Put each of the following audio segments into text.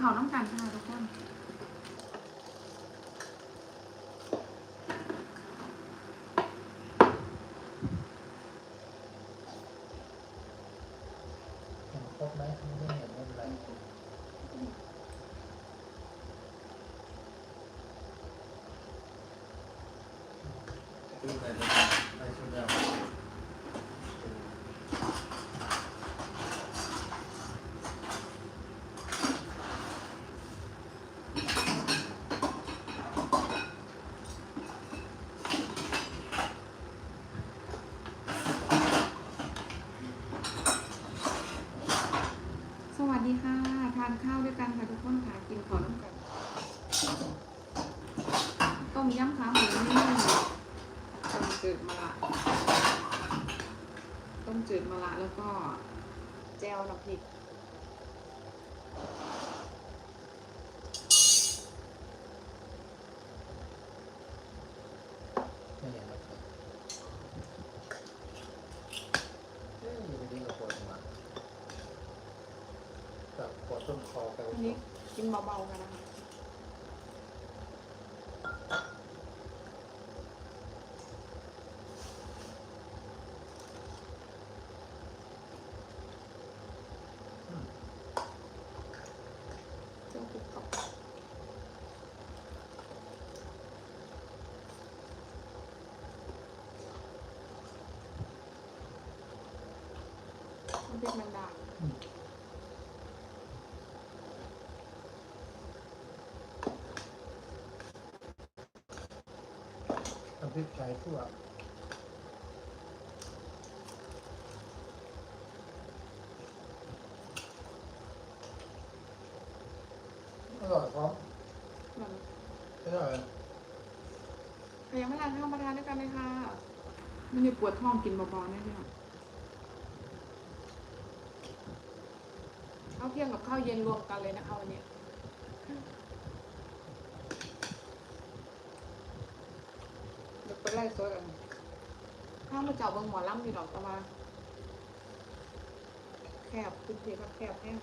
ข้าวน้ำกันค่ะทุกคนครบไหมไม่เห็นไม่เป็นไร ขึ้นไปเลยไปชุดเดียว สวัสดีค่ะ ทาน ข้าวด้วยกันค่ะทุกคนค่ะกินข้าวน้ำกันต้มยำขาหมูนี่ต้มจืดมะระต้มจืดมะระแล้วก็แจ่วน้ำพริก ไม่เห็นเลยเอ้ยอยู่ดีๆก็ปวดหัวแบบปวดต้นคอไป อันนี้กิน เบาๆกันนะคะเจ้าคุกกับน้ำพริกแมงดา อืมน้ำพ ริกไก่ทั่วอร่อยพร้อมมันอร่อยใครยังไม่ทานข้าวมาทานด้วยกันเลยค่ะมันจะปวดท้องกินเบาๆแน่เนี่ยข้าวเที่ยงกับข้าวเย็นรวมกันเลยนะคะวันนี้ เดี๋ยวไปไล่โซดกันข้าวมาเจ้าเบางหมอลำมีดอกตะมาแคบพื้นที่ก็แคบแห้ง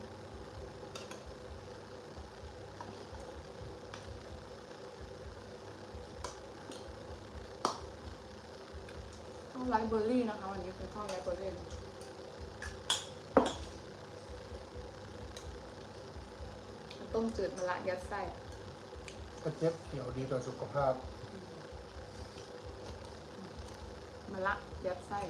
ข้าวไรเบอร์รี่นะคะวันนี้เป็นข้าวไรเบอร์รี่ต้มจืดมะระยัดไส้กระเจี๊ยบเขียวดีต่อสุขภาพ มะระยัดไส้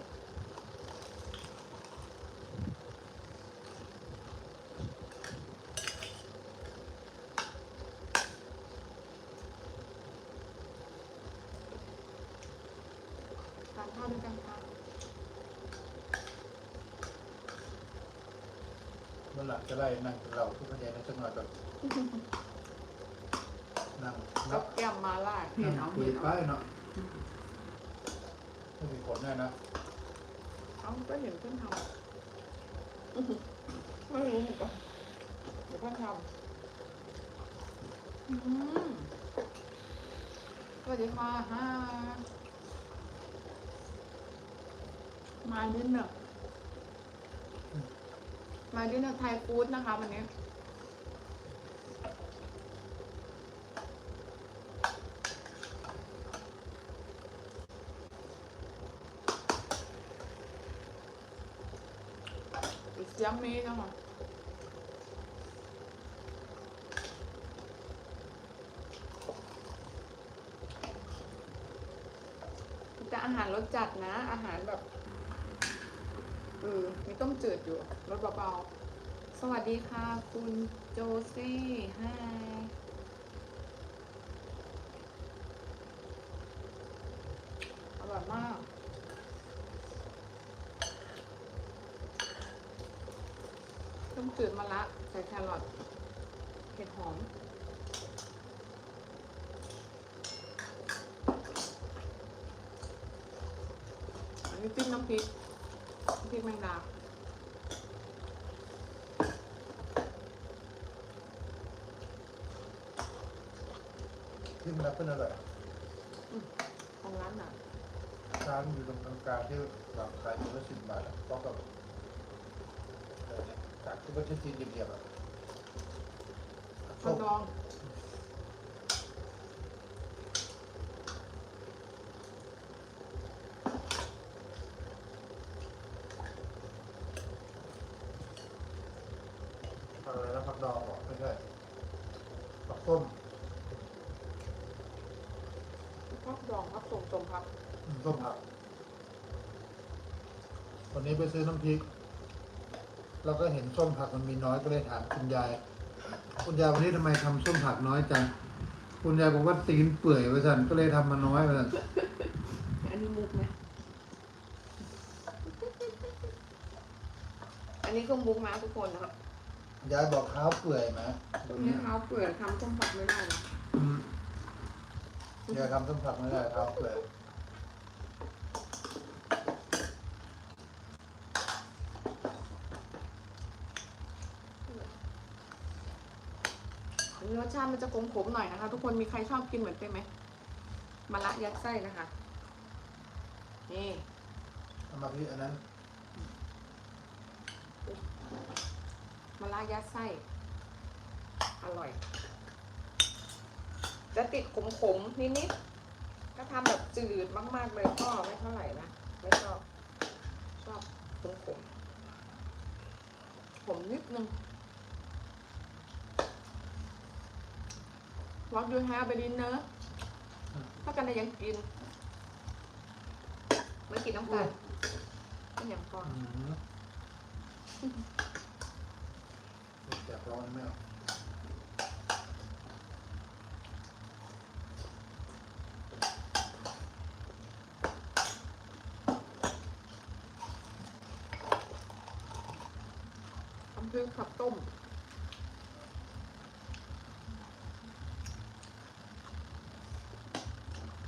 ทานข้าวด้วยกันค่ะเมื่อหลังจะไล่นั่งกินเหล้าทุกคนใจนะจังหวะแบบนั่งกันับบแก้มมาล่าเห็นั่นงเอาคุยเห็นไปเอาเนาะ ไม่มีผลแน่นะเอาก็เห็นเพื่อนทำอื้อหือไม่รู้เหมือนกันเดี๋ยวเพื่อนทำอืมสวัสดีค่ะฮ่ามาดินเนอร์มาดินเนอร์ไทยฟู้ดนะคะวันนี้ yummy นะคะแต่อาหารรสจัดนะ อาหารแบบเออมีต้มจืดอยู่รสเบาๆ สวัสดีค่ะ คุณโจเซ่ฮายอร่อยมาก ต้มจื ดมะระใส่แครอทเห็ดหอม อันนี้จิ้มน้ำพริกพริกแมงดาที่มันเพิ่นอร่อยของร้านน่ะร้านอยู่ตรงกลางที่แบบขายตัวละสิบบาทอะเพราะกับ เนี่ยจากที่ว่าชิ้นจีนเดียบๆอะข้าวดองอะไรนะผักดองเหรอไม่ใช่ผักส้มข้าวดองข้าวส้มส้มครับ อืมส้มผักวันนี้ไปซื้อน้ำพริก แล้วก็เห็นส้มผักมันมีน้อยก็เลยถามคุณยาย คุณยายวันนี้ทำไมทำส้มผักน้อยจัง คุณยายบอกว่าตีนเปื่อยไปสั่นก็เลยทำมาน้อยไปสั่นอันนี้มุกไหมอันนี้ก็มุกนะทุกคนนะครับ ยายบอกเท้าเปื่อยไหมดูนี่นี่เท้าเปื่อยทำส้มผักไม่ได้นะอืมยายทำส้มผักไม่ได้เท้าเปื่อย อันนี้ร สชาติมันจะขมๆหน่อยนะคะ ทุกคนมีใครชอบกินเหมือนเป็นไหมมะระยัดไส้นะคะ นี่เอามาพี่อันนั้นมะระยัดไส้ อร่อย จะติดขมๆนิดๆถ้าทำแบบจืดมากๆเลยก็ไม่เท่าไหร่นะไม่ชอบชอบขมๆขมนิดนึง What do you have for dinner ถ้ากันได้ยังกินไม่กินน้ำตาลไม่อย่างก่อนอืมอยากลองไหมเอาทำเพื่อขับต้ม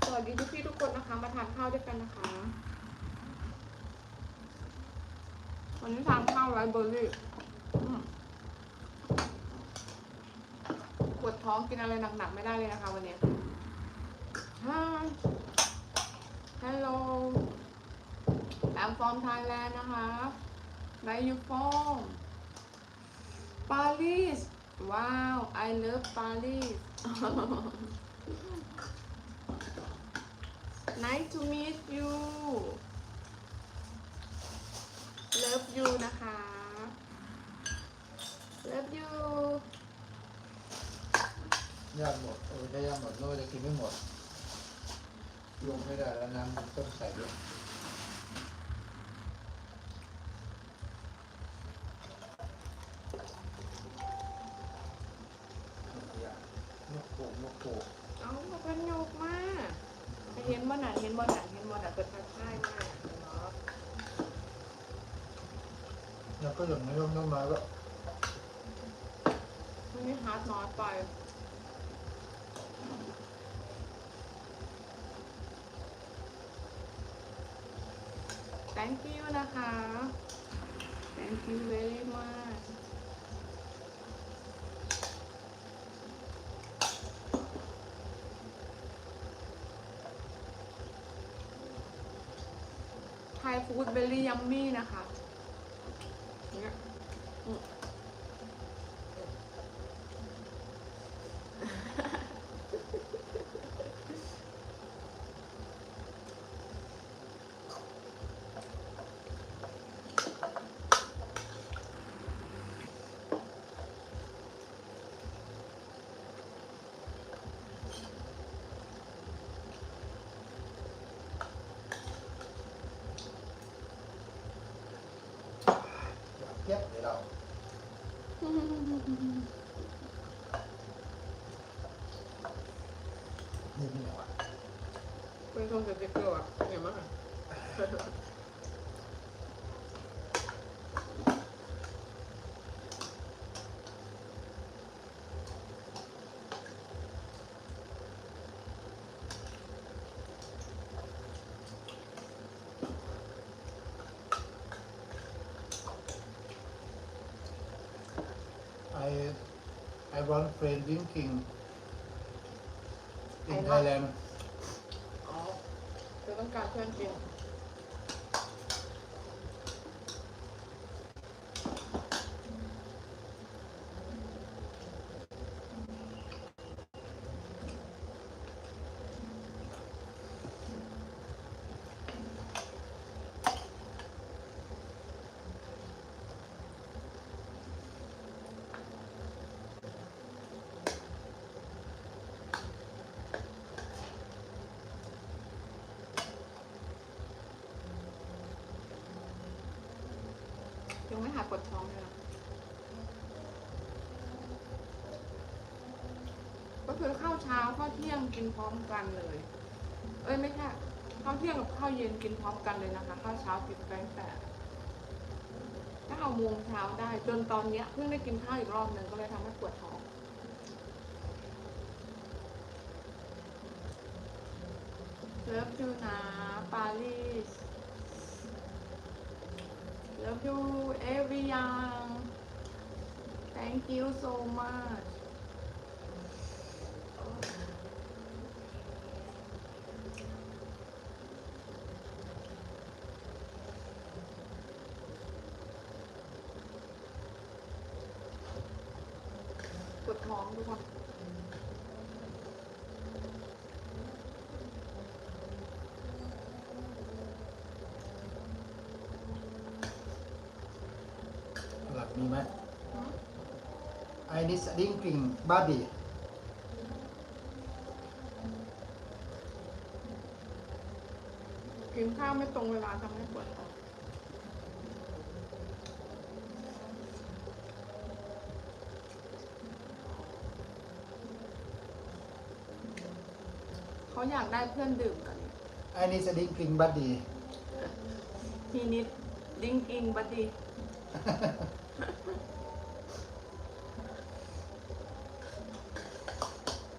สวัสดีทุกพี่ทุกคนนะคะ มาทานข้าวด้วยกันนะคะ วันนี้ทานข้าวไรเบอร์รี่ปวดท้องกินอะไรหนักๆไม่ได้เลยนะคะวันนี้ Hi Hello I'm from Thailand นะคะ Where you from Paris Wow I love Paris Nice to meet you Love you นะคะ Love you ย่างหมดเออถ้าย่างหมดโน่จะกินไม่หมดลงไม่ได้แล้วน้ำมันต้องใส่ด้วยนกโขกนกโขกเอามาเป็นโยกมา เห็นบ่หนันเห็นบ่หนันเห็นบ่หนันเปิดทางค่ายมากเนาะแล้วก็อย่างนี้ต้องต้องมาก็วันนี้ฮาร์ดน้อยไป thank you นะคะ thank you very much ฟู้ดเบลลี่ยัมมี่นะคะเนี่ยากเก็บเลยเรานี่นี่วะ เป็นทรงสติ๊กเกอร์อะเห็นไหมคะไอไอ want friend drinking กินไทยแลนด์ อ๋อ เธอต้องการเพื่อนกิน ยังไม่ หาปวดท้องเลยนะก็คือข้าวเช้าข้าวเที่ยงกินพร้อมกันเลย เอ้ยไม่ใช่ข้าวเที่ยงกับข้าวเย็นกินพร้อมกันเลยนะคะข้าวเช้ากินไปตั้งแต่ถ้าเอาโมงเช้าได้ จนตอนเนี้ยเพิ่งได้กินข้าวอีกรอบหนึ่งก็เลยทำให้ปวดท้องเลิฟยูนะปารีส Love you everyone. Thank you so much. มีไหมไอ้นี่ดิ้งกลิ่งบ้าดีกินข้าวไม่ตรงเวลาทำให้ปวดท้องเขาอยากได้เพื่อนดื่มกันไอ้นี่ดิ้งกลิ่งบ้าดีทีนิดดิ้งอิงบัดดี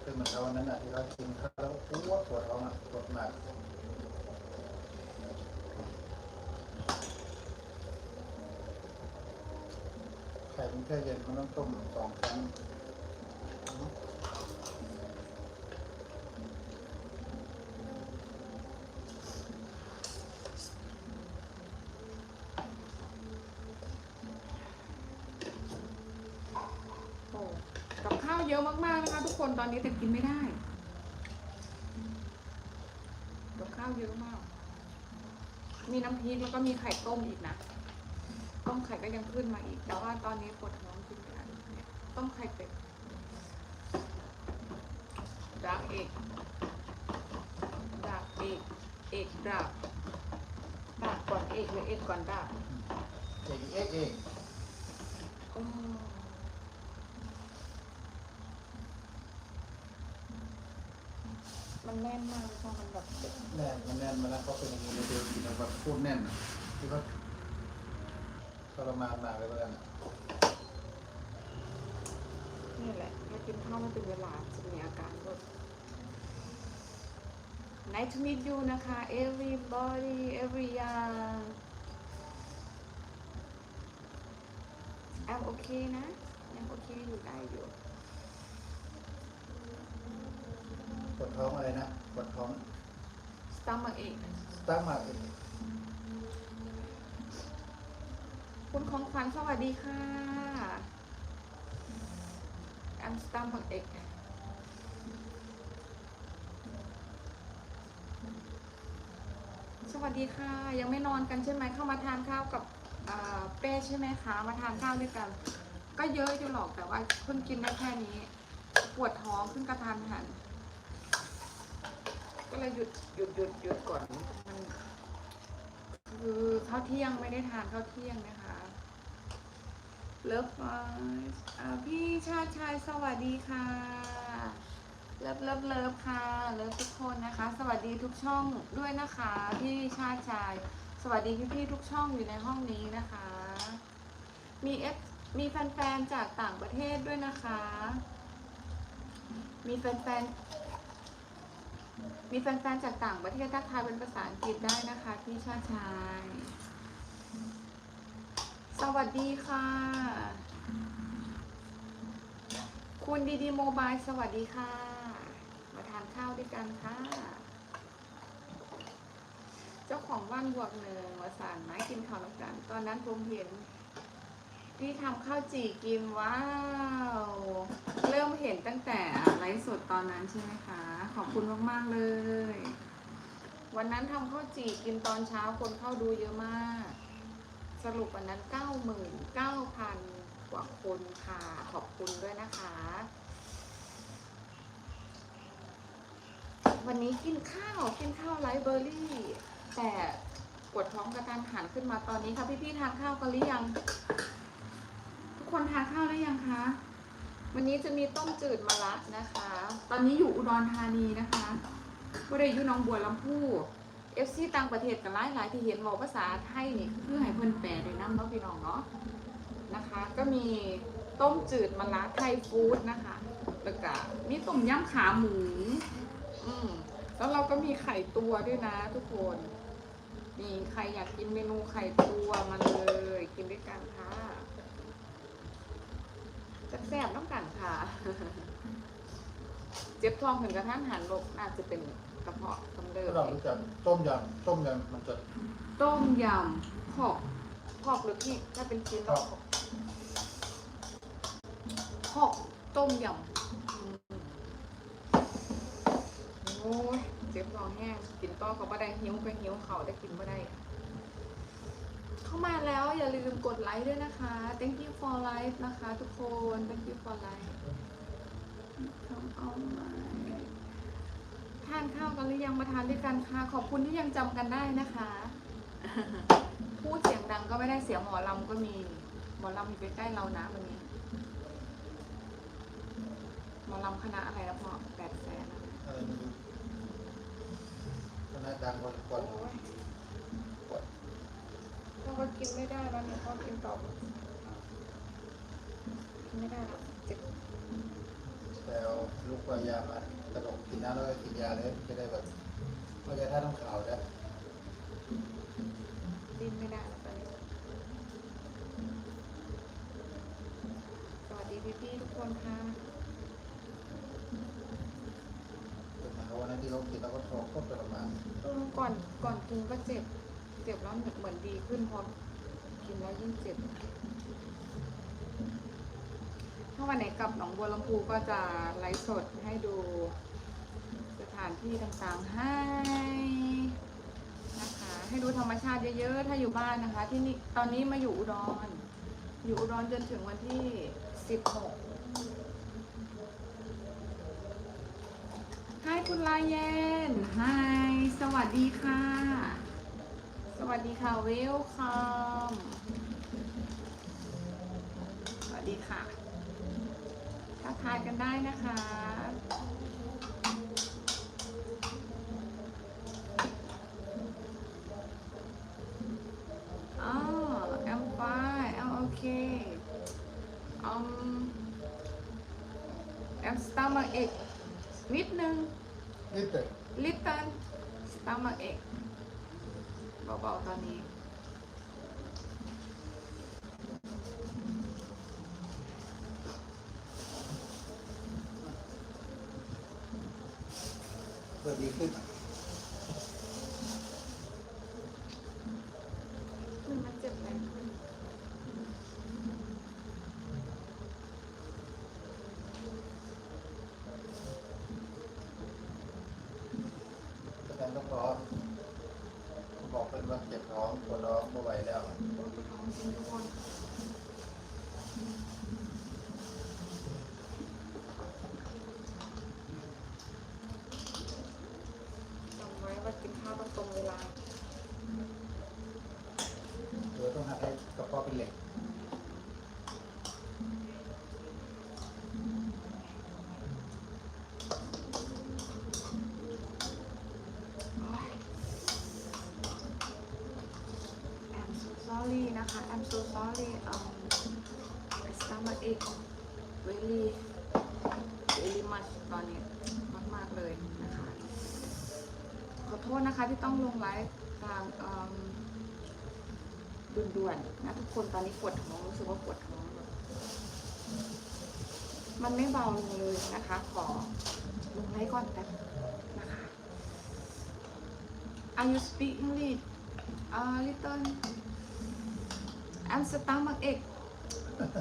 คือ เหมือนเราวันนั้นอะที่เรากินข้าวแล้วปวดปวดท้องอะปวดหนักไข่เป็นแค่เย็นมันต้องต้มสองครั้ง โอ้กับข้าวเยอะมากๆนะคะทุกคนต อนนี้แต่กินไม่ได้กับข้าวเยอะมาก มีน้ำพริกแล้วก็มีไข่ต้มอีกนะ ต้มไข่ก็ยังขึ้นมาอีก แต่ว่าตอนนี้ปวดท้องกินไม่ได้เนี่ยต้มไข่เป็ดดากเอกดากเอกเอกดากดากก่อนเอกหรือเอกก่อนดากเองเองเอง โอ้ มันแน่นมากพอมันแบบเด็ดแน่นมันแน่นมาแล้วเขาเป็นอย่างนี้เลยเดินกินแล้วแบบพูดแน่นอะที่เขาทรมานมากเลยเพื่อนอะนี่แหละถ้ากินข้าวไม่เป็นเวลาจะมีอาการแบบ Nice to meet you นะคะ everybody everyone I'm okay นะ I'm okay อยู่ได้อยู่ ปวดท้องอะไรนะปวดท้อง stomach ache สตาร์มาคุณของขวัญสวัสดีค่ะ I'm stomach ache สวัสดีค่ะ ยังไม่นอนกันใช่ไหมเข้ามาทานข้าวกับอ่าเป้ใช่ไหมคะมาทานข้าวด้วยกัน ก็เยอะอยู่หรอกแต่ว่าเพิ่งกินได้แค่นี้ ปวดท้องขึ้นกระทานหัน ก็เลยหยุดหยุดหยุดหยุดก่อนมันคือข้าวเที่ยงไม่ได้ทานข้าวเที่ยงนะคะเลิฟพี่ชาติชายสวัสดีค่ะเลิฟเลิฟเลิฟค่ะเลิฟทุกคนนะคะ สวัสดีทุกช่องด้วยนะคะพี่ชาติชาย สวัสดีพี่พี่ๆทุกช่องอยู่ในห้องนี้นะคะ มีเอฟมีแฟนๆจากต่างประเทศด้วยนะคะ มีแฟนๆ มีแฟนๆจากต่างประเทศทักทายเป็นภาษาอังกฤษได้นะคะพี่ชาชาย สวัสดีค่ะ คุณดีดีโมบายสวัสดีค่ะ มาทานข้าวด้วยกันค่ะ เจ้าของบ้านบวกหนึ่งวสานไม้กินข้าวแล้วกัน ตอนนั้นผมเห็นพี่ทำข้าวจี่กินว้าว เริ่มเห็นตั้งแต่ไลฟ์สดตอนนั้นใช่ไหมคะ ขอบคุณมาก ๆ เลย วันนั้นทำข้าวจี่กินตอนเช้าคนเข้าดูเยอะมาก สรุปวันนั้นเก้าหมื่นเก้าพันกว่าคนค่ะ ขอบคุณด้วยนะคะ วันนี้กินข้าวกินข้าวไลฟ์เบอร์รี่ แต่ปวดท้องกระตันหันขึ้นมาตอนนี้ค่ะพี่ๆทานข้าวกันหรือยัง ทุกคนทานข้าวหรือยังคะ วันนี้จะมีต้มจืดมะระนะคะ ตอนนี้อยู่อุดรธานีนะคะบ่ได้อยู่น้องบัวลำพูเอฟซีต่างประเทศกันหลายหลายที่เห็นบอกภาษาไทยนี่เพื่อให้เพิ่นแปลด้วยน้ำเนาะพี่น้องเนาะนะคะ ก็มีต้มจืดมะระไทยฟู้ดนะคะแล้วก็มีต้มยำขาหมูอืมแล้วเราก็มีไข่ตัวด้วยนะทุกคนมีใครอยากกินเมนูไข่ตัวมาเลย กินด้วยกันค่ะ แซ่บๆต้องกันค่ะ เจ็บท้องถึงกระทั่งหันลกน่าจะเป็นกระเพาะกำเริบเรารู้จักต้มยำต้มยำมันจะต้มยำหอกหอกหรือพี่ถ้าเป็นชิ้นเราหอกหอกต้มยำอืมโอ้ยเจ็บท้องแห้งกินต่อก็บ่ได้หิวก็หิวเขาได้กินบ่ได้เข้า มาแล้วอย่าลืมกดไลค์ด้วยนะคะ thank you for life นะคะ ทุกคน thank you for life ทำเอาใหม่ทานข้าวกันหรือยังมาทานด้วยกันค่ะ ขอบคุณที่ยังจำกันได้นะคะ พูดเสียงดังก็ไม่ได้เสียงหมอลำก็มี หมอลำอยู่ใกล้ๆเรานะวันนี้ หมอลำคณะอะไรนะพ่อแปดแสนอะอะไรไม่รู้คณะดังกว่าก่อนโอ้ย เราก็กินไม่ได้แล้วเนี่ยพ่อกินต่อกินไม่ได้แล้วเจ็บแต่เอาลูกวายามาตลกกินน้ำแล้วก็กินยาเลยจะได้แบบไม่ได้ท่าต้องข่าวนะดิ้นไม่ได้แล้วตอนนี้สวัสดีพี่ๆทุกคนค่ะวันนั้นที่เขากินแล้วก็ท้องก็ทรมานก่อนก่อนกินก็เจ็บ จ็บแล้วเหมือนดีขึ้นพอกินแล้วยิ่งเจ็บ ถ้าวันไหนกลับหนองบัวลำพูก็จะไลฟ์สดให้ดูสถานที่ต่างๆให้นะคะ ให้ดูธรรมชาติเยอะๆ ถ้าอยู่บ้านนะคะ ที่นี่ตอนนี้มาอยู่อุดร อยู่อุดรจนถึงวันที่16ให้คุณลายเย็นไฮสวัสดีค่ะ วัสดีค่ะเวลคัมสวัสดีค่ะทักทายกันได้นะคะอ๋อ I'm fine I'm okay um I'm stomach ache นิดนึงนี่แต่ little stomach ache เบาๆตอนนี้ เกิดดีขึ้นมันมันเจ็บแรงขึ้น แสดงต้องรอบอกเป็นว่าเจ็บท้องปวดท้องไม่ไหวแล้ว ปวดท้องจริงทุกคนจำไว้ว่ากินข้าวต้องตรงเวลา เดี๋ยวต้องหัดให้กระเพาะเป็นเหล็ก I'm so sorry นะคะ I'm so sorry um my stomach ache really really much ตอนนี้มาก ๆ เลยนะคะ ขอโทษนะคะที่ต้องลงไลฟ์ทางด่วนด่วนๆนะทุกคนตอนนี้ปวดท้องรู้สึกว่าปวดท้องมันไม่เบาลงเลยนะคะ ขอลงไลฟ์ก่อนแต่ Are you speaking English? Uh, little. I'm stomach ache.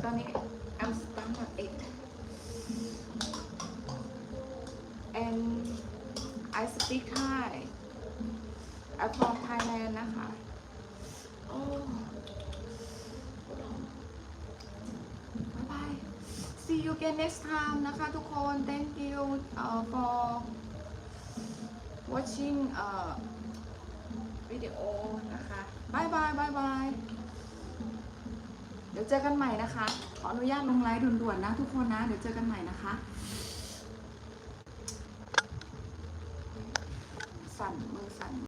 ตอนนี้ I'm stomach ache. And I speak Thai. I'm from Thailand นะคะ โอ้บายบาย see you again next time นะคะทุกคน thank you uh, for watching uh, video นะคะบายบายบายบาย ดี๋ยวเจอกันใหม่นะคะ ขออนุญาตลงไลฟ์ด่วนๆนะทุกคนนะ เดี๋ยวเจอกันใหม่นะคะ สั่นมือสั่น